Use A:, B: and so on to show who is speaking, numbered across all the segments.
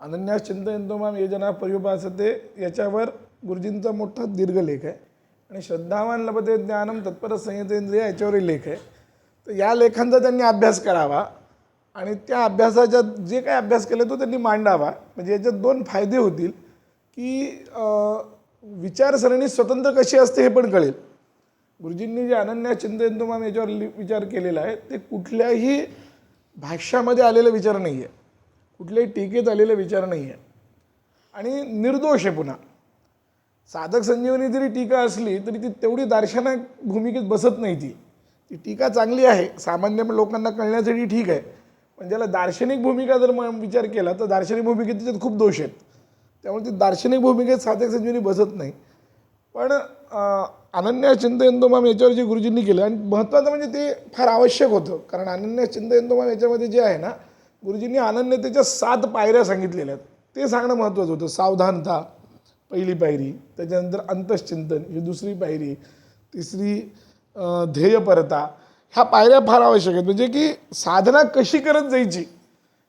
A: अनन्या चिंतयंतोमाम योजना पर्युपासते याच्यावर गुरुजींचा मोठा दीर्घलेख आहे. आणि श्रद्धावान लभते ज्ञानम तत्पर संहितेंद्रिय याच्यावरही लेख आहे. तर या लेखांचा त्यांनी अभ्यास करावा आणि त्या अभ्यासाच्या जे काही अभ्यास केला तो त्यांनी मांडावा. म्हणजे याच्यात दोन फायदे होतील की विचारसरणी स्वतंत्र कशी असते हे पण कळेल. गुरुजींनी जे अनन्या चिंतयंतोमाम याच्यावर लि- विचार केलेला आहे ते कुठल्याही भाष्यामध्ये आलेला विचार नाही आहे कुठल्याही टीकेत आलेला विचार नाही आहे आणि निर्दोष आहे पुन्हा. साधक संजीवनी जरी टीका असली तरी ती तेवढी दार्शनिक भूमिकेत बसत नाही ती. ती टीका चांगली आहे. सामान्य लोकांना कळण्यासाठी ठीक आहे. पण ज्याला दार्शनिक भूमिका जर विचार केला तर दार्शनिक भूमिकेत त्याच्यात खूप दोष आहेत. त्यामुळे ती दार्शनिक भूमिकेत साधक संजीवनी बसत नाही. पण अनन्या चिंतयंतोमाम याच्यावर जे गुरुजींनी केलं आणि महत्त्वाचं म्हणजे ते फार आवश्यक होतं. कारण अनन्या चिंतयंतोमाम याच्यामध्ये जे आहे ना गुरुजींनी अनन्यतेच्या सात पायऱ्या सांगितलेल्या आहेत. ते सांगणं महत्त्वाचं होतं. सावधानता पहिली पायरी त्याच्यानंतर अंतश्चिंतन ही दुसरी पायरी तिसरी ध्येयपरता. ह्या पायऱ्या फार आवश्यक आहेत. म्हणजे की साधना कशी करत जायची?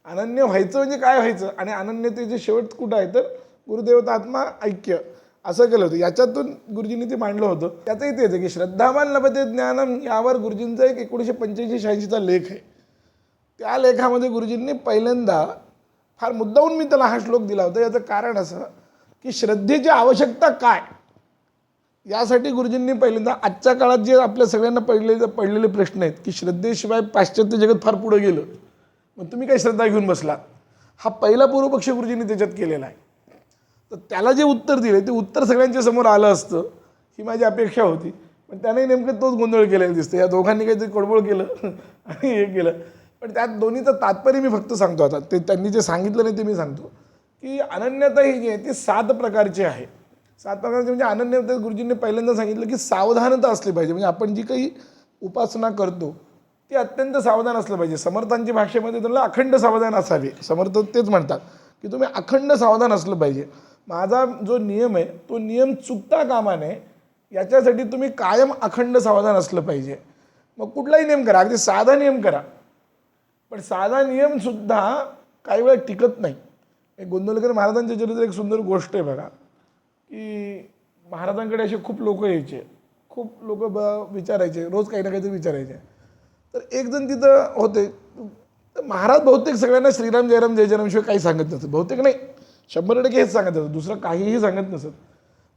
A: अनन्य व्हायचं म्हणजे काय व्हायचं? आणि अनन्यतेचे शेवट कुठं आहे? तर गुरुदेवता आत्मा ऐक्य. असं केलं होतं. याच्यातून गुरुजींनी ते मांडलं होतं. त्यातही ते येतं की श्रद्धामान लभते ज्ञानम यावर गुरुजींचा एक एकोणीसशे पंच्याऐंशी शहाऐंशीचा लेख आहे. त्या लेखामध्ये गुरुजींनी पहिल्यांदा फार मुद्दाहून मी त्याला हा श्लोक दिला होता. याचं कारण असं की श्रद्धेची आवश्यकता काय? यासाठी गुरुजींनी पहिल्यांदा आजच्या काळात जे आपल्या सगळ्यांना पडले पडलेले प्रश्न आहेत की श्रद्धेशिवाय पाश्चात्य जगत फार पुढं गेलं मग तुम्ही काय श्रद्धा घेऊन बसला हा पहिला पूर्वपक्ष गुरुजींनी त्याच्यात केलेला आहे. तर त्याला जे उत्तर दिले ते उत्तर सगळ्यांच्या समोर आलं असतं. ही माझी अपेक्षा होती. पण त्याने नेमकं तोच गोंधळ केलेला दिसतो. या दोघांनी काहीतरी कडबोळ केलं आणि हे केलं. पण त्यात दोन्हीचं तात्पर्य मी फक्त सांगतो आता. ते त्यांनी जे सांगितलं नाही ते मी सांगतो. की अनन्यता ही जी आहे ती सात प्रकारची आहे. सात प्रकारची म्हणजे अनन्यता गुरुजींनी पहिल्यांदा सांगितलं की सावधानता असली पाहिजे. म्हणजे आपण जी काही उपासना करतो ती अत्यंत सावधान असलं पाहिजे. समर्थांची भाषेमध्ये त्यांना अखंड सावधान असावे. समर्थ तेच म्हणतात की तुम्ही अखंड सावधान असलं पाहिजे. माझा जो नियम आहे तो नियम चुकता कामा नये. याच्यासाठी तुम्ही कायम अखंड सावधान असलं पाहिजे. मग कुठलाही नियम करा. अगदी साधा नियम करा. पण साधा नियमसुद्धा काही वेळा टिकत नाही. एक गोंदवलेकर महाराजांच्या चरित्र एक सुंदर गोष्ट आहे बघा की महाराजांकडे असे खूप लोक यायचे खूप लोक ब विचारायचे रोज काही ना काहीतरी विचारायचे. तर एक जण तिथं होते तर महाराज बहुतेक सगळ्यांना श्रीराम जयराम जय जयरामशिवाय काही सांगत नसत. बहुतेक नाही शंभर टक्के हेच सांगत असत दुसरं काहीही सांगत नसत.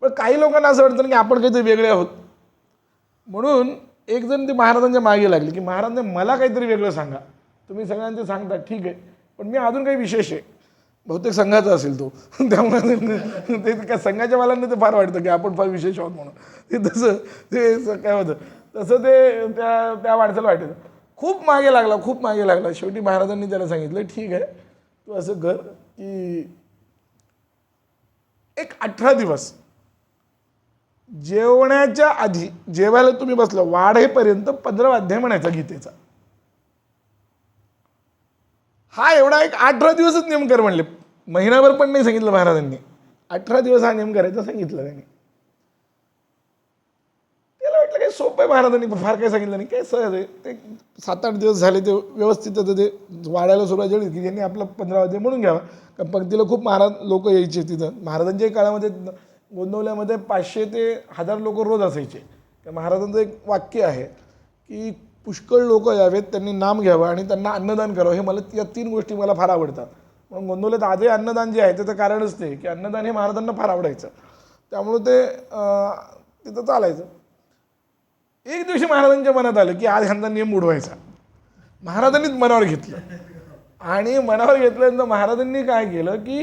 A: पण काही लोकांना असं वाटतं की आपण काहीतरी वेगळे आहोत. म्हणून एक जण ते महाराजांच्या मागे लागले की महाराजांनी मला काहीतरी वेगळं सांगा. तुम्ही सगळ्यांचे सांगता ठीक आहे. पण मी अजून काही विशेष आहे. बहुतेक संघाचा असेल तो. त्यामुळे ते काय संघाच्या वाल्यांना ते फार वाटतं की आपण फार विशेष आहोत म्हणून. ते तसं ते काय होतं. तसं ते त्या त्या माणसाला वाटेल. खूप मागे लागला खूप मागे लागला. शेवटी महाराजांनी त्याला सांगितलं ठीक आहे तू असं कर की एक अठरा दिवस जेवण्याच्या आधी जेवायला तुम्ही बसलं. वाढेपर्यंत पंधरा अध्याय म्हणायचा गीतेचा. हा एवढा एक अठरा दिवसच नेमकर म्हणले. महिनाभर पण नाही सांगितलं महाराजांनी. अठरा दिवस हा नियम करायचा सांगितलं त्यांनी. त्याला वाटलं काय सोपं आहे महाराजांनी फार काही सांगितलं नाही. काय सहज आहे? ते सात आठ दिवस झाले ते व्यवस्थित आता ते वाढायला सुरुवात झाली की त्यांनी आपलं पंधरा अध्याय म्हणून घ्यावा. कारण पंक्तीला खूप महाराज लोक यायचे तिथं. महाराजांच्या काळामध्ये गोंदवल्यामध्ये पाचशे ते हजार लोक रोज असायचे. त्या महाराजांचं एक वाक्य आहे की पुष्कळ लोक यावेत त्यांनी नाम घ्यावं आणि त्यांना अन्नदान करावं. हे मला या तीन गोष्टी मला फार आवडतात. म्हणून गोंदवल्यात आजही अन्नदान जे आहे त्याचं कारणच ते की अन्नदान हे महाराजांना फार आवडायचं. त्यामुळं ते तिथं चालायचं. एक दिवशी महाराजांच्या मनात आलं की आज ह्यांचा नियम उडवायचा महाराजांनीच मनावर घेतलं. आणि मनावर घेतल्यानंतर महाराजांनी काय केलं की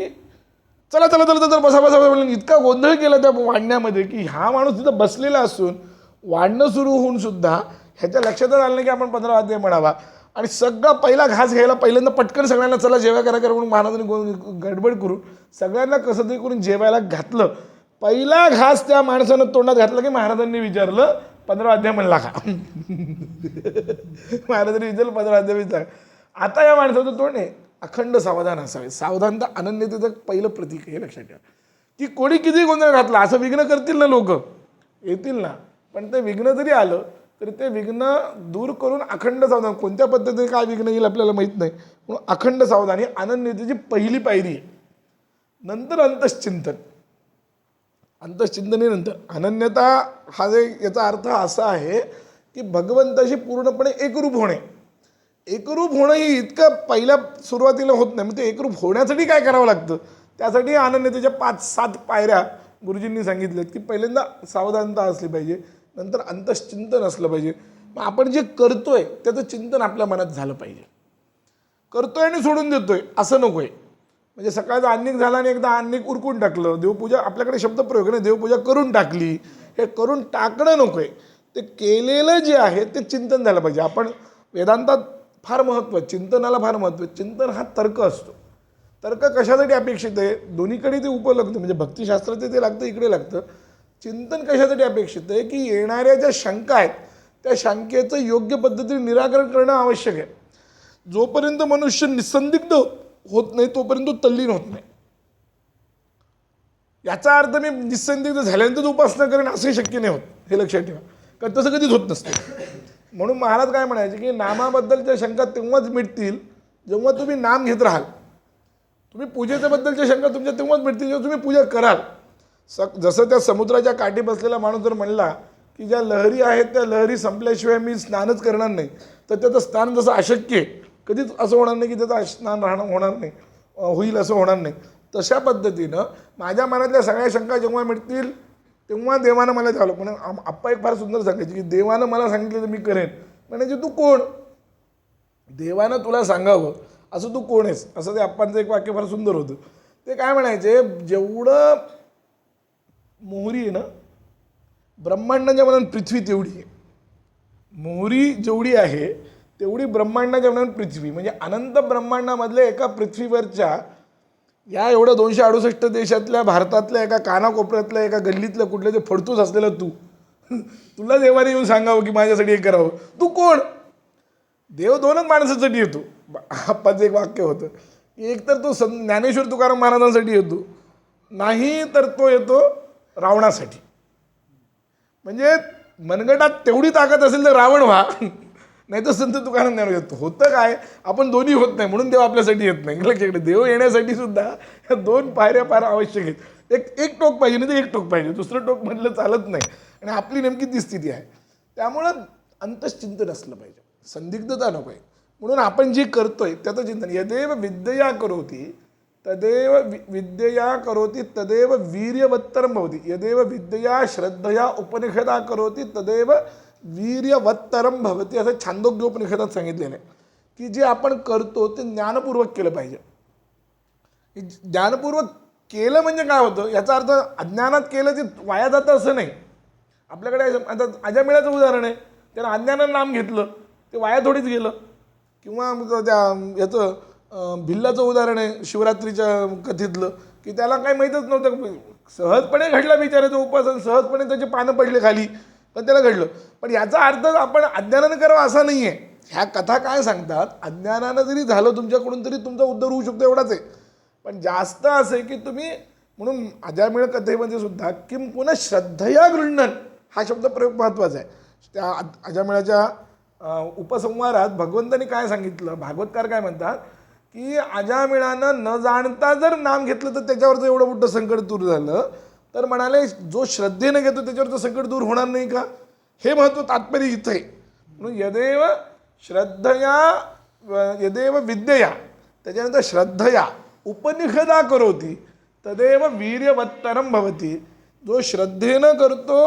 A: चला चला चला तर बसा बसा बसा इतका गोंधळ केला त्या वाढण्यामध्ये की हा माणूस तिथं बसलेला असून वाढणं सुरू होऊन सुद्धा ह्याच्या लक्षातच आलं नाही की आपण पंधरा वाद्य म्हणावा. आणि सगळा पहिला घास घ्यायला पहिल्यांदा पटकन सगळ्यांना चला जेव्हा करा करा म्हणून महाराजांनी गो- गडबड करून सगळ्यांना कसं तरी करून जेवायला घातलं. पहिला घास त्या माणसानं तोंडात घातला की महाराजांनी विचारलं पंधरा अध्याय म्हणला का? महाराजांनी विचारलं पंधरा अध्याय विचार आता या माणसाचं तोंड आहे. अखंड सावधान असावे. सावधानता अनन्यतेचं पहिलं प्रतीक हे लक्षात ठेवा. की कोणी किती गोंधळ घातला? असं विघ्न करतील ना लोक. येतील ना. पण ते विघ्न जरी आलं तरी ते विघ्न दूर करून अखंड सावधान. कोणत्या पद्धतीने काय विघ्न येईल आपल्याला माहीत नाही. म्हणून अखंड सावधान ही अनन्यतेची पहिली पायरी आहे. नंतर अंतश्चिंतन. अंतश्चिंतनेनंतर अनन्यता हा जे याचा अर्थ असा आहे की भगवंताशी पूर्णपणे एकरूप होणे. एकरूप होणं ही इतकं पहिल्या सुरुवातीला होत नाही. मग ते एकरूप होण्यासाठी काय करावं लागतं? त्यासाठी अनन्यतेच्या पाच सात पायऱ्या गुरुजींनी सांगितल्यात की पहिल्यांदा सावधानता असली पाहिजे. नंतर अंतश्चिंतन असलं पाहिजे. मग आपण जे करतोय त्याचं चिंतन आपल्या मनात झालं पाहिजे. करतोय आणि सोडून देतोय असं नको आहे म्हणजे सकाळचं अन्निक झालं आणि एकदा अन्निक उरकून टाकलं. देवपूजा आपल्याकडे शब्दप्रयोग आहे देवपूजा करून टाकली. हे करून टाकणं नको आहे ते केलेलं जे आहे ते चिंतन झालं पाहिजे. आपण वेदांतात फार महत्त्व आहे. चिंतनाला फार महत्त्व आहे. चिंतन हा तर्क असतो. तर्क कशासाठी अपेक्षित आहे? दोन्हीकडे ते उपलब्ध म्हणजे भक्तिशास्त्रात ते लागतं इकडे लागतं. चिंतन कशासाठी अपेक्षित आहे? की येणाऱ्या ज्या शंका आहेत त्या शंकेचं योग्य पद्धतीने निराकरण करणं आवश्यक आहे. जोपर्यंत मनुष्य निसंदिग्ध होत नाही तोपर्यंत तो तल्लीन होत नाही. याचा अर्थ मी निसंदिग्ध झाल्यानंतर उपासना करेन असंही शक्य नाही होत हे लक्षात ठेवा. कारण तसं कधीच होत नसतं. म्हणून महाराज काय म्हणायचे की नामाबद्दलच्या शंका तेव्हाच मिटतील जेव्हा तुम्ही नाम घेत राहाल. तुम्ही पूजेच्याबद्दलच्या शंका तुमच्या तेव्हाच मिळतील जेव्हा तुम्ही पूजा कराल. स जसं त्या समुद्राच्या काठी बसलेला माणूस जर म्हणला की ज्या लहरी आहेत त्या लहरी संपल्याशिवाय मी स्नानच करणार नाही तर त्याचं स्नान जसं अशक्य आहे कधीच असं होणार नाही की त्याचं स्नान राहणं होणार नाही होईल असं होणार नाही. तशा पद्धतीनं माझ्या मनातल्या सगळ्या शंका जेव्हा मिळतील तेव्हा देवानं मला झालं पण आप्पा एक फार सुंदर सांगायचे की देवानं मला सांगितलं तर मी करेन. म्हणायचे तू कोण? देवानं तुला सांगावं. असं तू कोण आहेस? असं ते आप्पांचं एक वाक्य फार सुंदर होतं. ते काय म्हणायचे जेवढं मोहरी आहे ना ब्रह्मांडाच्या मनात पृथ्वी तेवढी आहे. मोहरी जेवढी आहे तेवढी ब्रह्मांडाच्या मनात पृथ्वी. म्हणजे अनंत ब्रह्मांडामधल्या एका पृथ्वीवरच्या या एवढ्या दोनशे अडुसष्ट देशातल्या भारतातल्या एका कानाकोपऱ्यातल्या एका गल्लीतल्या कुठल्या ते फडतूस असलेला तू. तुला देवाने येऊन सांगावं की माझ्यासाठी हे करावं. तू कोण? देव दोनच माणसासाठी येतो. आप्पाचं एक वाक्य होतं. की एक तर तो सं ज्ञानेश्वर तुकाराम महाराजांसाठी येतो. नाही तर तो येतो रावणासाठी. म्हणजे मनगटात तेवढी ताकद असेल तर रावण व्हा. नाही तर संत तुकाराम ज्ञान येतो होतं काय? आपण दोन्ही होत नाही. म्हणून देव आपल्यासाठी येत नाही. लक्षात देव येण्यासाठी सुद्धा ह्या दोन पायऱ्या फार आवश्यक आहेत. एक एक टोक पाहिजे नाही तर एक टोक पाहिजे. दुसरं टोक म्हटलं चालत नाही. आणि आपली नेमकी ती स्थिती आहे. त्यामुळं अंतश्चिंतन असलं पाहिजे. संदिग्धता नको आहे. म्हणून आपण जे करतोय त्याचं चिंतन. यदेव विद्यया करोती तदेव वि विद्यया करोति तदेव वीर्यवत्तरं भवति। यदेव विद्यया श्रद्धया उपनिषदा करोति तदेव वीर्यवत्तरं भवती असं छांदोग्योपनिषदात सांगितलेलं आहे. की जे आपण करतो ते ज्ञानपूर्वक केलं पाहिजे. ज्ञानपूर्वक केलं म्हणजे काय होतं? याचा अर्थ अज्ञानात केलं ते वाया जातं असं नाही. आपल्याकडे आता अजामिळाचं उदाहरण आहे. त्यानं अज्ञानानं नाम घेतलं. ते वाया थोडीच गेलं. किंवा मग त्या याचं भिल्लाचं उदाहरण आहे शिवरात्रीच्या कथेतलं की त्याला काही माहीतच नव्हतं. सहजपणे घडला बिचाराचं उपासन सहजपणे त्याचे पानं पडले खाली पण त्याला घडलं. पण याचा अर्थ आपण अज्ञानानं करावं असा नाही आहे ह्या कथा काय सांगतात? अज्ञानानं जरी झालं तुमच्याकडून तरी तुमचा उद्धार होऊ शकतो एवढाच आहे. पण जास्त असं आहे की तुम्ही म्हणून अजामिळ कथेमध्ये सुद्धा किम पुन्हा श्रद्धया गृंडन हा शब्द प्रयोग महत्त्वाचा आहे. त्या अजामिळाच्या उपसंहारात भगवंतानी काय सांगितलं? भागवतकार काय म्हणतात? की अजामिळानं न जाणता जर नाम घेतलं तर त्याच्यावरचं एवढं मोठं संकट दूर झालं तर म्हणाले जो श्रद्धेनं घेतो त्याच्यावरचं संकट दूर होणार नाही का? हे महत्त्व तात्पर्य इथं आहे. म्हणून यदेव श्रद्धया यदेव विद्यया त्याच्यानंतर श्रद्धया उपनिषदा करोती तदेव वीर्यवत्तरम भवती. जो श्रद्धेनं करतो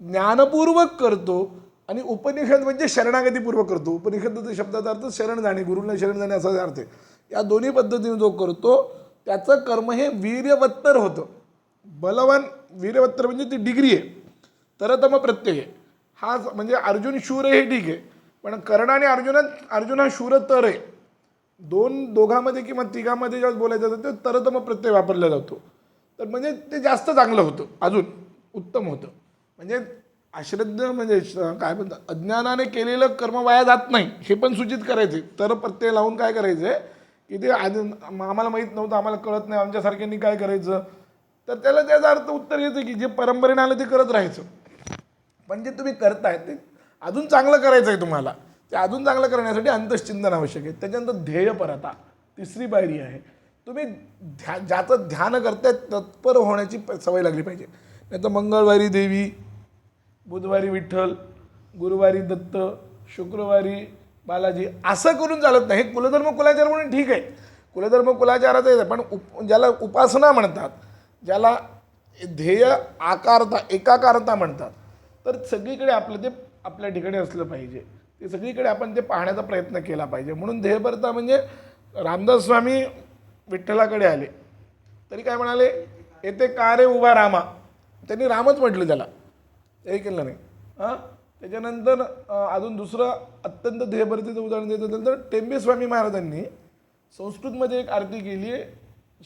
A: ज्ञानपूर्वक करतो आणि उपनिषद म्हणजे शरणागतीपूर्वक करतो. उपनिषद शब्दाचा अर्थ शरण जाणे गुरुला शरण जाणे असा अर्थ आहे. या दोन्ही पद्धतीने जो करतो त्याचं कर्म हे वीर्यवत्तर होतं. बलवान वीर्यवत्तर म्हणजे ती डिग्री आहे. तरतम प्रत्यय आहे. हा म्हणजे अर्जुन शूर हे ठीक आहे. पण कर्ण आणि अर्जुन अर्जुन हा शूर तर आहे. दोन दोघांमध्ये किंवा तिघांमध्ये जेव्हा बोलायचं जातं ते तरतम प्रत्यय वापरला जातो. तर म्हणजे ते जास्त चांगलं होतं. अजून उत्तम होतं. म्हणजे अश्रद्ध म्हणजे काय म्हणतात? अज्ञानाने केलेलं कर्म वाया जात नाही. हे पण सूचित करायचे तर प्रत्यय लावून काय करायचं आहे की ते आधी आम्हाला माहीत नव्हतं आम्हाला कळत नाही आमच्यासारख्यांनी काय करायचं? तर त्याला त्याचा अर्थ उत्तर येतं की जे परंपरेने आलं ते करत राहायचं. पण जे तुम्ही करताय ते अजून चांगलं करायचं आहे तुम्हाला. ते अजून चांगलं करण्यासाठी अंतश्चिंतन आवश्यक आहे. त्याच्यानंतर ध्येयपरता तिसरी पायरी आहे. तुम्ही ध्या ज्याचं ध्यान करताय तत्पर होण्याची प- सवय लागली पाहिजे. नाही तर मंगळवारी देवी बुधवारी विठ्ठल गुरुवारी दत्त शुक्रवारी बालाजी असं करून चालत नाही. हे कुलधर्म कुलाचार म्हणून ठीक आहे. कुलधर्म कुलाचाराचं आहे पण उप ज्याला उपासना म्हणतात ज्याला ध्येय आकारता एकाकारता म्हणतात तर सगळीकडे आपलं ते आपल्या ठिकाणी असलं पाहिजे. ते सगळीकडे आपण ते पाहण्याचा प्रयत्न केला पाहिजे. म्हणून ध्येयपरता म्हणजे रामदास स्वामी विठ्ठलाकडे आले. तरी काय म्हणाले? येते का रे उभा रामा? त्यांनी रामच म्हटलं त्याला. हे केलं नाही. हां? त्याच्यानंतर अजून दुसरं अत्यंत ध्येयभरतीचं उदाहरण देत असेल तर टेंबेस्वामी महाराजांनी संस्कृतमध्ये एक आरती केली आहे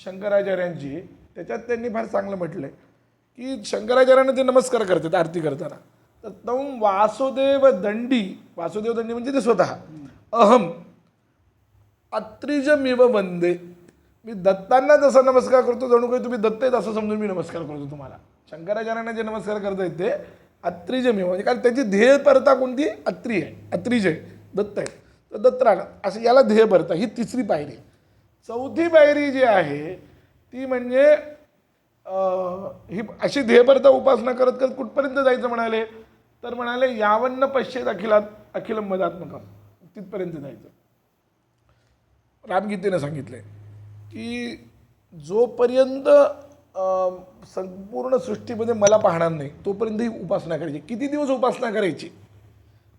A: शंकराचार्यांची. त्याच्यात त्यांनी फार चांगलं म्हटलं आहे की शंकराचार्यांना ते नमस्कार करतात आरती करताना. तर तम वासुदेव दंडी वासुदेव दंडी म्हणजे ते स्वतः. अहम अत्रिजमिव वंदे. मी दत्तांना जसा नमस्कार करतो जणू काही तुम्ही दत्त आहेत असं समजून मी नमस्कार करतो तुम्हाला. शंकराचार्यांना जे नमस्कार करता ते अत्रिजमिव म्हणजे कारण त्याची ध्येयपरता कोणती? अत्री आहे अत्रिजय आहे दत्त आहे. तर दत्तराणा असं याला ध्येयपरता ही तिसरी पायरी. आहे. चौथी पायरी जी आहे ती म्हणजे ही अशी ध्येयपरता उपासना करत करत कुठपर्यंत जायचं म्हणाले? तर म्हणाले यावन्न पश्चेत अखिलात अखिलम मदात्मकम तिथपर्यंत जायचं. रामगीतेनं सांगितलंय की जोपर्यंत संपूर्ण सृष्टीमध्ये मला पाहणार नाही. तोपर्यंत ही उपासना करायची. किती दिवस उपासना करायची?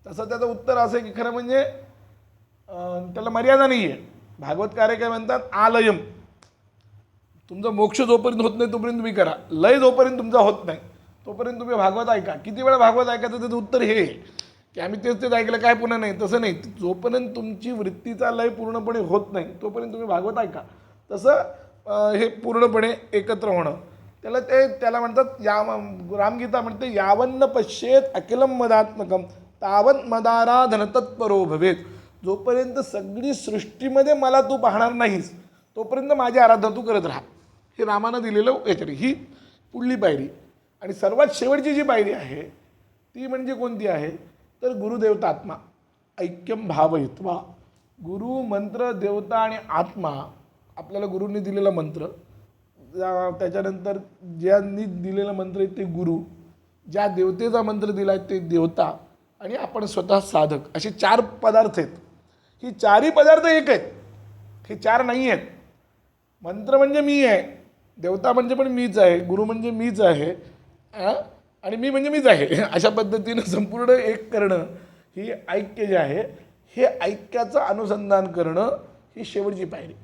A: तसं त्याचं उत्तर असं आहे की खरं म्हणजे त्याला मर्यादा नाही आहे भागवत कार्य काय म्हणतात? आलयम तुमचा मोक्ष जोपर्यंत होत नाही तोपर्यंत तुम्ही करा. लय जोपर्यंत तुमचा होत नाही तोपर्यंत तुम्ही भागवत ऐका. किती वेळा भागवत ऐकायचं त्याचं उत्तर हे आहे की आम्ही तेच तेच ऐकलं काय पुन्हा नाही तसं नाही. जोपर्यंत तुमची वृत्तीचा लय पूर्णपणे होत नाही तोपर्यंत तुम्ही भागवत ऐका. तसं हे पूर्णपणे एकत्र होणं. त्याला ते त्याला म्हणतात या रामगीता म्हणते यावन्न पश्येत अखिलम मदात्मकम तावत मदाराधन तत्परो भवेत. जोपर्यंत सगळी सृष्टीमध्ये मला तू पाहणार नाहीस तोपर्यंत माझी आराधना तू करत राहा. हे रामानं दिलेलं याच्यात ही पुढली पायरी. आणि सर्वात शेवटची जी पायरी आहे ती म्हणजे कोणती आहे? तर गुरुदेवता आत्मा ऐक्यम भावयित्वा. गुरु मंत्र देवता आणि आत्मा आपल्याला गुरुंनी दिलेला मंत्र. त्याच्यानंतर ज्यांनी दिलेला मंत्र आहे ते गुरु. ज्या देवतेचा मंत्र दिला आहे ते देवता. आणि आपण स्वतः साधक. असे चार पदार्थ आहेत. ही चारही पदार्थ एक आहेत. हे चार नाही आहेत. मंत्र म्हणजे मी आहे. देवता म्हणजे पण मीच आहे. गुरु म्हणजे मीच आहे. आणि मी म्हणजे मीच आहे. अशा पद्धतीनं संपूर्ण एक करणं ही ऐक्य जे आहे हे ऐक्याचं अनुसंधान करणं ही शेवटची पायरी.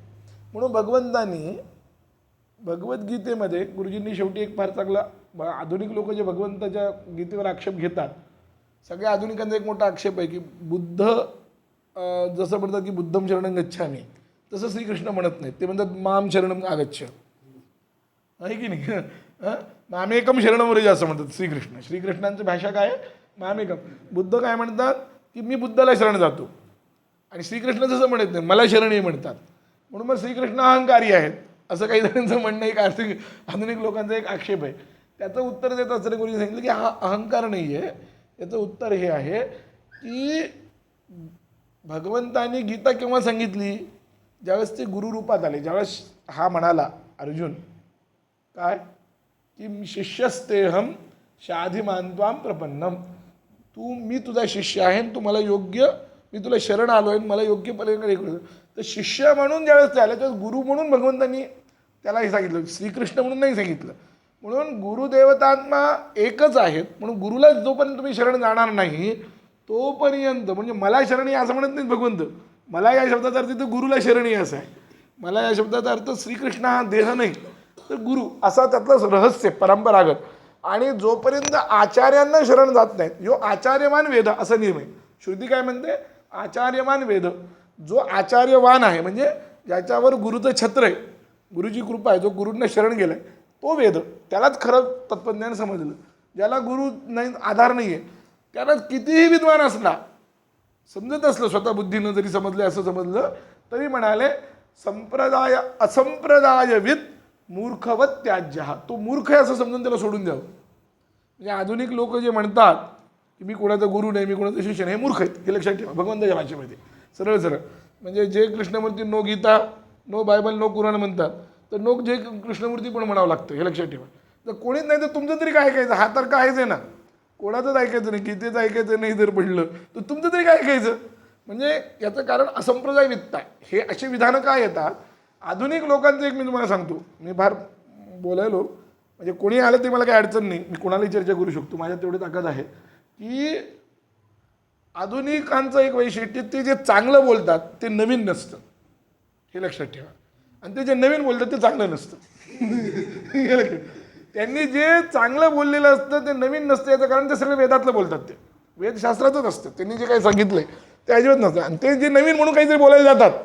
A: म्हणून भगवंतानी भगवद्गीतेमध्ये गुरुजींनी शेवटी एक फार चांगला आधुनिक लोक जे भगवंताच्या गीतेवर आक्षेप घेतात सगळ्या आधुनिकांचा एक मोठा आक्षेप आहे की बुद्ध जसं म्हणतात की बुद्धम शरणं गच्छामी तसं श्रीकृष्ण म्हणत नाहीत. ते म्हणतात माम शरणम आगच्छ. आहे की नाही? मामेकम शरणमरे असं म्हणतात श्रीकृष्ण. श्रीकृष्णांची भाषा काय? आहे मामेकम बुद्ध काय म्हणतात? की मी बुद्धाला शरण जातो. आणि श्रीकृष्ण जसं म्हणत नाही मला शरणही म्हणतात. म्हणून मग श्रीकृष्ण अहंकारी आहेत. असं काही जणांचं म्हणणं एक आर्थिक आधुनिक लोकांचा एक आक्षेप आहे. त्याचं उत्तर देत असताना गुरुजी सांगितलं की हा अहंकार नाही आहे याचं उत्तर हे आहे की भगवंतानी गीता केव्हा सांगितली? ज्यावेळेस ते गुरुरूपात आले. ज्यावेळेस हा म्हणाला अर्जुन काय? की शिष्यस्तेहम शाधिमानत्वाम प्रपन्नम. तू मी तुझा शिष्य आहे तू मला योग्य मी तुला शरण आलो आहे आणि मला योग्य पलीकडे करू. तर शिष्य म्हणून ज्यावेळेस ते आले त्यावेळेस गुरु म्हणून भगवंतांनी त्याला हे सांगितलं. श्रीकृष्ण म्हणून नाही सांगितलं. म्हणून गुरुदेवतात्मा एकच आहेत. म्हणून गुरुला जोपर्यंत तुम्ही शरण जाणार नाही तोपर्यंत म्हणजे मला शरणी असं म्हणत नाहीत भगवंत. मला या शब्दाचा अर्थ तर गुरुला शरणी असं आहे. मला या शब्दाचा अर्थ श्रीकृष्ण हा देह नाही. तर गुरु असा त्यातलं रहस्य परंपरागत. आणि जोपर्यंत आचार्यांना शरण जात नाहीत यो आचार्यमान वेद असा नियम आहे. श्रुती काय म्हणते? आचार्यवान वेद. जो आचार्यवान आहे म्हणजे ज्याच्यावर गुरुचं छत्र आहे गुरुची कृपा आहे जो गुरूंना शरण गेलाय तो वेद. त्यालाच खरं तत्त्वज्ञान समजलं. ज्याला गुरु नाही आधार नाही आहे त्याला कितीही विद्वान असला समजत असलं स्वतः बुद्धीनं जरी समजलं असं समजलं तरी म्हणाले संप्रदाय असंप्रदायविद मूर्खवत त्याज्य हा तो मूर्ख आहे असं समजून त्याला सोडून द्यावं. म्हणजे आधुनिक लोक जे म्हणतात की मी कोणाचा गुरु नाही मी कोणाचं शिष्य नाही हे मूर्ख आहेत. हे लक्षात ठेवा. भगवंताच्या भाषेमध्ये सरळ सरळ. म्हणजे J Krishnamurti no Gita no Bible no Quran म्हणतात तर नो जे कृष्णमूर्ती पण म्हणावं लागतं हे लक्षात ठेवा. तर कोणीच नाही तर तुमचं तरी काय ऐकायचं? हा तर कायच आहे ना. कोणाचंच ऐकायचं नाही गीतेचं ऐकायचं नाही जर पडलं तर तुमचं तरी काय ऐकायचं? म्हणजे याचं कारण असंप्रदायवित्त आहे. हे असे विधानं काय येतात? आधुनिक लोकांचं एक मी तुम्हाला सांगतो. मी फार बोलायलो. म्हणजे कोणी आलं ते मला काही अडचण नाही. मी कोणालाही चर्चा करू शकतो. माझ्या तेवढी ताकद आहे. की आधुनिकांचं एक वैशिष्ट्य ते जे चांगलं बोलतात ते नवीन नसतं. हे लक्षात ठेवा. आणि ते जे नवीन बोलतात ते चांगलं नसतं. हे लक्षात त्यांनी जे चांगलं बोललेलं असतं ते नवीन नसतं याचं कारण ते सगळे वेदातलं बोलतात ते. वेदशास्त्रातच असतं. त्यांनी जे काही सांगितलंय ते अजिबात नसतं. आणि ते जे नवीन म्हणून काहीतरी बोलायला जातात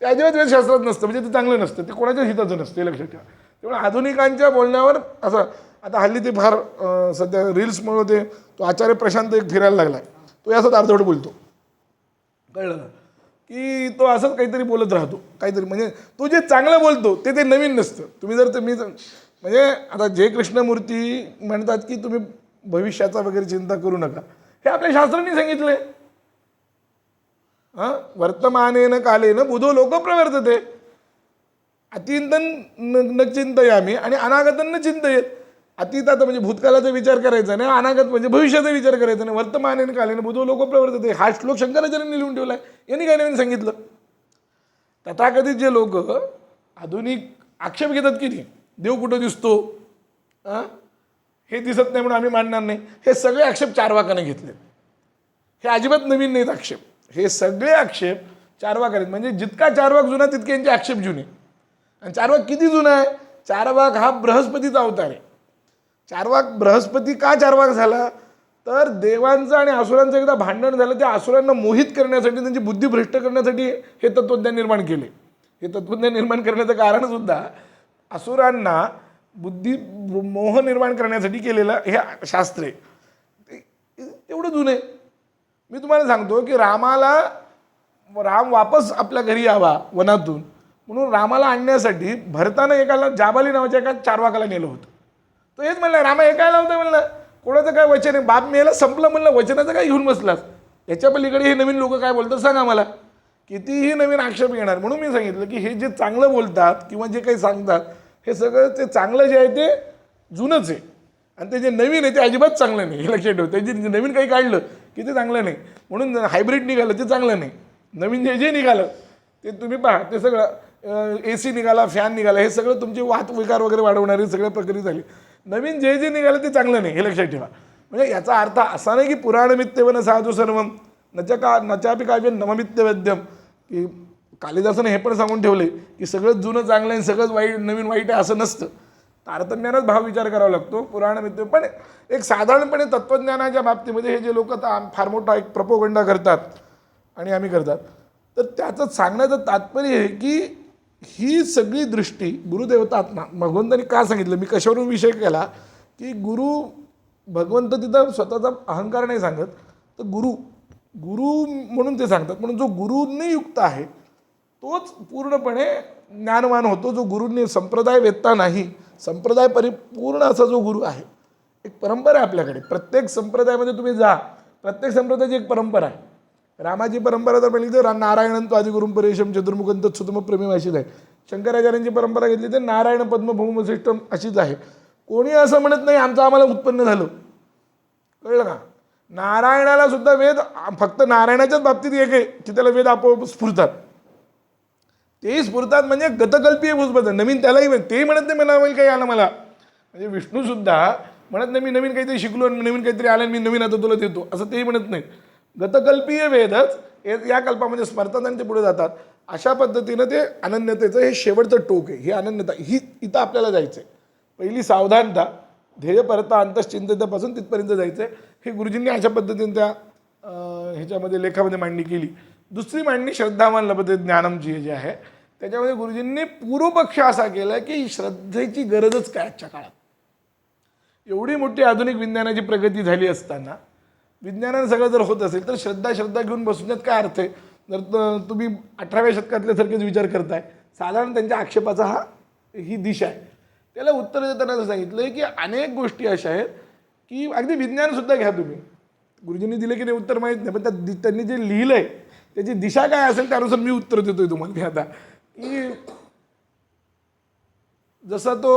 A: ते अजिबात वेदशास्त्रात नसतं. म्हणजे ते चांगलं नसतं. ते कोणाच्या हिताचं नसतं. हे लक्षात ठेवा. त्यामुळे आधुनिकांच्या बोलण्यावर असं आता हल्ली ते फार सध्या रील्समुळे ते तो आचार्य प्रशांत एक फिरायला लागला आहे तो असंच अर्धवट बोलतो. कळलं ना? की तो असंच काहीतरी बोलत राहतो. काहीतरी म्हणजे तो जे चांगलं बोलतो ते ते नवीन नसतं. तुम्ही जर ते मी म्हणजे आता जे कृष्णमूर्ती म्हणतात की तुम्ही भविष्याचा वगैरे चिंता करू नका. हे आपल्या शास्त्रांनी सांगितलं आहे हां? वर्तमानेन कालेन बुधो लोक प्रवर्तते अतिंतन न न चिंतयामी आणि अनागतन न चिंतयेत अतितात म्हणजे भूतकालाचा विचार करायचा नाही अनागत म्हणजे भविष्याचा विचार करायचा नाही. वर्तमान आणि कालीन बुधो लोक प्रवर्तते. हा श्लोक शंकराचार्यांनी लिहून ठेवला आहे यांनी काय नवीन सांगितलं. तथाकथित जे लोक आधुनिक आक्षेप घेतात की नाही देव कुठं दिसतो? हे दिसत नाही म्हणून आम्ही मानणार नाही. हे सगळे आक्षेप चारवाकाने घेतले. हे अजिबात नवीन नाहीत आक्षेप. हे सगळे आक्षेप चारवाक आहेत. म्हणजे जितका चारवाक जुना तितके यांचे आक्षेप जुने. आणि चारवाक किती जुना आहे? चारवाक हा बृहस्पतीचा अवतार आहे. चारवाक बृहस्पती का चारवाक झाला? तर देवांचं आणि असुरांचं एकदा भांडण झालं त्या असुरांना मोहित करण्यासाठी त्यांची बुद्धी भ्रष्ट करण्यासाठी हे तत्त्वज्ञान निर्माण केले. हे तत्त्वज्ञान निर्माण करण्याचं कारणसुद्धा असुरांना बुद्धी मोह निर्माण करण्यासाठी केलेलं हे शास्त्र आहे. ते- तेवढं जुनं आहे. मी तुम्हाला सांगतो की रामाला राम वापस आपल्या घरी यावा वनातून. म्हणून रामाला आणण्यासाठी भरतानं एकाला जाबाली नावाच्या एका चारवाकाला नेलं होतं. तो हेच म्हणलं रामा एकायला होतं म्हणलं कोणाचं काय वचन आहे? बाप मेला संपलं म्हणलं वचनाचं काय घेऊन बसलास? याच्या पलीकडे हे नवीन लोक काय बोलतात सांगा मला कितीही नवीन आक्षेप येणार म्हणून मी सांगितलं की हे जे चांगलं बोलतात किंवा जे काही सांगतात हे सगळं ते चांगलं जे आहे ते जुनंच आहे. आणि ते जे नवीन आहे ते अजिबात चांगलं नाही. हे लक्षात ठेव ते जे नवीन काही काढलं की ते चांगलं नाही. म्हणून हायब्रिड निघालं ते चांगलं नाही. नवीन जे जे निघालं ते तुम्ही पहा ते सगळं ए सी निघाला फॅन निघाला हे सगळं तुमचे वात विकार वगैरे वाढवणारी सगळ्या प्रक्रिया झाली. नवीन जे जे निघालं ते चांगलं नाही हे लक्षात ठेवा. म्हणजे याचा अर्थ असा नाही की पुराणमित्यवन साधू सर्वम नच्या का नच्यापि काव्य नवमित्य वैद्यम की कालिदासनं हे पण सांगून ठेवले की सगळंच जुनं चांगलं आहे सगळंच वाईट नवीन वाईट आहे असं नसतं. तारतम्यानंच भाव विचार करावा लागतो पुराणमित्य पण एक साधारणपणे तत्त्वज्ञानाच्या बाबतीमध्ये हे जे लोक आता फार मोठा एक प्रपोगंडा करतात आणि आम्ही करतात. तर त्याचं सांगण्याचं तात्पर्य आहे की ही सगळी दृष्टी गुरुदेवतात्मा भगवंतांनी का सांगितलं? मी कशावरून विषय केला? की गुरु भगवंत तिथं स्वतःचा अहंकार नाही सांगत. तर गुरु गुरु म्हणून ते सांगतात. म्हणून जो गुरुंनी युक्त आहे तोच पूर्णपणे ज्ञानवान होतो. जो गुरूंनी संप्रदाय वेत्ता नाही संप्रदाय परिपूर्ण असा जो गुरु आहे एक परंपरा आहे आपल्याकडे. प्रत्येक संप्रदायामध्ये तुम्ही जा. प्रत्येक संप्रदायाची एक परंपरा आहे. रामाची परंपरा जर म्हणली तर नारायणन आदिगुरुम परेशम चतुर्मुखंत सुतम प्रेमी अशीच आहे शंकराचार्यांची परंपरा घेतली तर नारायण पद्मभूम सिस्टम अशीच आहे. कोणी असं म्हणत नाही आमचं आम्हाला उत्पन्न झालं. कळलं का? नारायणाला सुद्धा वेद फक्त नारायणाच्याच बाबतीत एक आहे की त्याला वेद आपोआप स्फुरतात. तेही स्फुरतात म्हणजे गतकल्पीय भूजबद्दल नवीन त्यालाही म्हण- तेही म्हणत नाही मला काही आलं मला. म्हणजे विष्णूसुद्धा म्हणत नाही मी नवीन काहीतरी शिकलो आणि नवीन काहीतरी आलं मी नवीन आता तुला देतो. असं तेही म्हणत नाही. गतकल्पीय वेदच या कल्पामध्ये स्मरतात आणि ते पुढे जातात. अशा पद्धतीनं ते अनन्यतेचं हे शेवटचं टोक आहे ही अनन्यता ही इथं आपल्याला जायचं आहे पहिली सावधानता ध्येय परता अंतश्चिंततेपासून तिथपर्यंत जायचं आहे हे गुरुजींनी अशा पद्धतीने त्या ह्याच्यामध्ये लेखामध्ये मांडणी केली. दुसरी मांडणी श्रद्धावान लभते ज्ञानमची जी आहे त्याच्यामध्ये गुरुजींनी पूर्वपक्ष असा केला की श्रद्धेची गरजच काय आजच्या काळात? एवढी मोठी आधुनिक विज्ञानाची प्रगती झाली असताना विज्ञानानं सगळं जर होत असेल तर श्रद्धा श्रद्धा घेऊन बसण्यात काय अर्थ आहे? जर तुम्ही अठराव्या शतकातल्यासारखेच विचार करताय साधारण त्यांच्या आक्षेपाचा हा ही दिशा आहे. त्याला उत्तर देताना असं सांगितलं की अनेक गोष्टी अशा आहेत की अगदी विज्ञानसुद्धा घ्या तुम्ही. गुरुजींनी दिलं की नाही उत्तर माहीत नाही पण त्या त्यांनी जे लिहिलं आहे त्याची दिशा काय असेल त्यानुसार मी उत्तर देतोय तुम्हाला मी आता. की जसा तो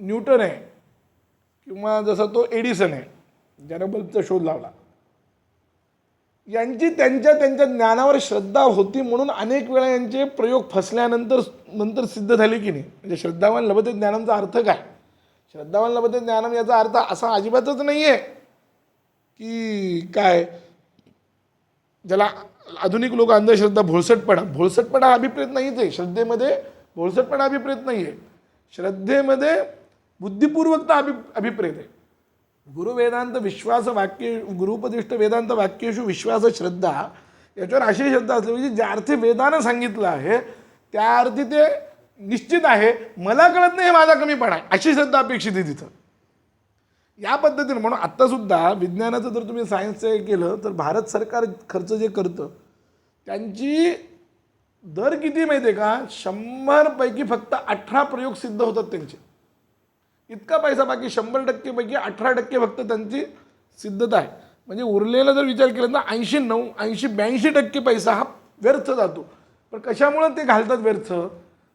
A: न्यूटन आहे किंवा जसा तो एडिसन आहे ज्यानं बल्बचा शोध लावला. यांची त्यांच्या त्यांच्या ज्ञानावर श्रद्धा होती म्हणून अनेक वेळा यांचे प्रयोग फसल्यानंतर नंतर सिद्ध झाले की नाही? म्हणजे श्रद्धावान लभते ज्ञानाचा अर्थ काय? श्रद्धावान लभते ज्ञानम याचा अर्थ असा अजिबातच नाही आहे की काय? ज्याला आधुनिक लोक अंधश्रद्धा भोळसटपणा भोळसटपणा अभिप्रेत नाहीच आहे. श्रद्धेमध्ये भोळसटपणा अभिप्रेत नाही आहे श्रद्धेमध्ये बुद्धिपूर्वकता अभि अभिप्रेत आहे. गुरुवेदांत विश्वास वाक्य गुरुपदिष्ट वेदांत वाक्येषु विश्वास श्रद्धा याच्यावर अशी श्रद्धा असली म्हणजे ज्या अर्थी वेदानं सांगितलं आहे त्या अर्थी ते निश्चित आहे. मला कळत नाही हे माझा कमीपणा आहे. अशी श्रद्धा अपेक्षित आहे तिथं. या पद्धतीनं म्हणून आत्तासुद्धा विज्ञानाचं जर तुम्ही सायन्सचं हे केलं तर भारत सरकार खर्च जे करतं त्यांची दर किती माहिती आहे का? शंभरपैकी फक्त अठरा प्रयोग सिद्ध होतात त्यांचे. इतका पैसा बाकी शंभर टक्केपैकी अठरा टक्के फक्त त्यांची सिद्धता आहे. म्हणजे उरलेला जर विचार केला तर ऐंशी नऊ ऐंशी ब्याऐंशी टक्के पैसा हा व्यर्थ जातो. पण कशामुळं ते घालतात व्यर्थ?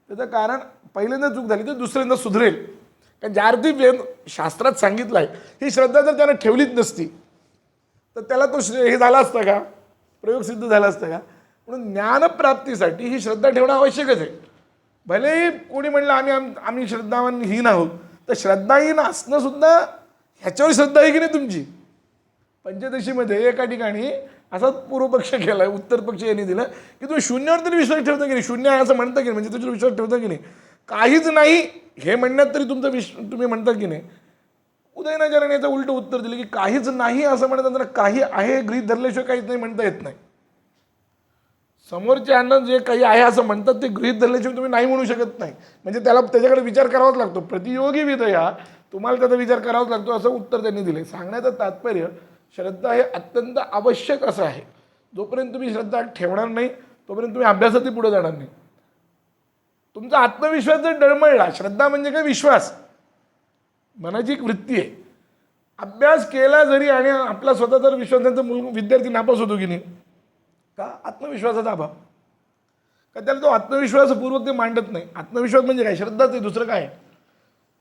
A: त्याचं कारण पहिल्यांदा चूक झाली तर दुसऱ्यांदा सुधरेल. कारण ज्या अर्थी वेद शास्त्रात सांगितलं आहे ही श्रद्धा जर त्यानं ठेवलीच नसती तर त्याला तो हे झाला असता का? प्रयोग सिद्ध झाला असता का? म्हणून ज्ञानप्राप्तीसाठी ही श्रद्धा ठेवणं आवश्यकच आहे. भलेही कोणी म्हणलं आम्ही आम- आम्ही श्रद्धावानहीन आहोत. तर श्रद्धाहीन असणं सुद्धा ह्याच्यावर श्रद्धा आहे की नाही तुमची? पंचदशीमध्ये एका ठिकाणी असाच पूर्वपक्ष केला उत्तर पक्ष यांनी दिलं की तुम्ही शून्यावर तरी विश्वास ठेवता की नाही? शून्य आहे असं म्हणता की नाही? म्हणजे तुझ्यावर विश्वास ठेवता की नाही? काहीच नाही हे म्हणण्यात तरी तुमचं विश तुम्ही म्हणता की नाही? उदयनाचार्याने याचं उलटं उत्तर दिलं की काहीच नाही असं म्हणत काही आहे गृहित गृहीत धरल्याशिवाय काहीच नाही म्हणता येत नाही. समोरच्यांना जे काही आहे असं म्हणतात ते गृहीत धरल्याशिवाय तुम्ही नाही म्हणू शकत नाही. म्हणजे त्याला त्याच्याकडे विचार करावाच लागतो. प्रतियोगी विधया तुम्हाला त्याचा विचार करावाच लागतो असं उत्तर त्यांनी दिले सांगण्याचं तात्पर्य श्रद्धा हे अत्यंत आवश्यक असं आहे. जोपर्यंत तुम्ही श्रद्धा ठेवणार नाही तोपर्यंत तुम्ही अभ्यासातही पुढे जाणार नाही. तुमचा आत्मविश्वास जर डळमळला श्रद्धा म्हणजे काय? विश्वास. मनाची एक वृत्ती आहे. अभ्यास केला जरी आणि आपला स्वतःचा त्यांचा मुल विद्यार्थी नापास होतो की नाही? का? आत्मविश्वासाचा अभाव. का त्याला तो आत्मविश्वासपूर्वक ते मांडत नाही. आत्मविश्वास म्हणजे काय? श्रद्धाच आहे दुसरं काय? आहे?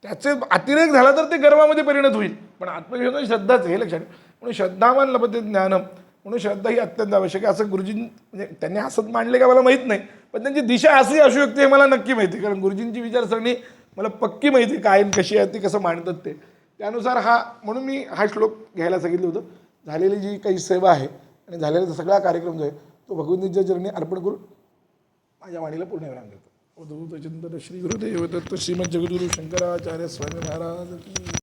A: त्याचे अतिरेक झाला तर ते गर्वामध्ये परिणत होईल. पण आत्मविश्वास म्हणजे श्रद्धाच आहे हे लक्षात म्हणून श्रद्धावान लपते ज्ञानम. म्हणून श्रद्धा ही अत्यंत आवश्यक आहे. असं गुरुजीं म्हणजे त्यांनी हसत मांडले का मला माहीत नाही. पण त्यांची दिशा अशी असू शकते हे मला नक्की माहिती आहे. कारण गुरुजींची विचारसरणी मला पक्की माहिती आहे काय कशी आहे ती कसं मांडतात ते. त्यानुसार हा म्हणून मी हा श्लोक घ्यायला सांगितलं होतं. झालेली जी काही सेवा आहे आणि झालेला सगळा कार्यक्रम जो आहे तो भगवंतीच्या चरणी अर्पण करून माझ्या वाणीला पूर्ण विराम देतो. अवधूत चिंतन श्री गुरुदेव दत्त श्रीमद जगद्गुरु शंकराचार्य स्वामी महाराज की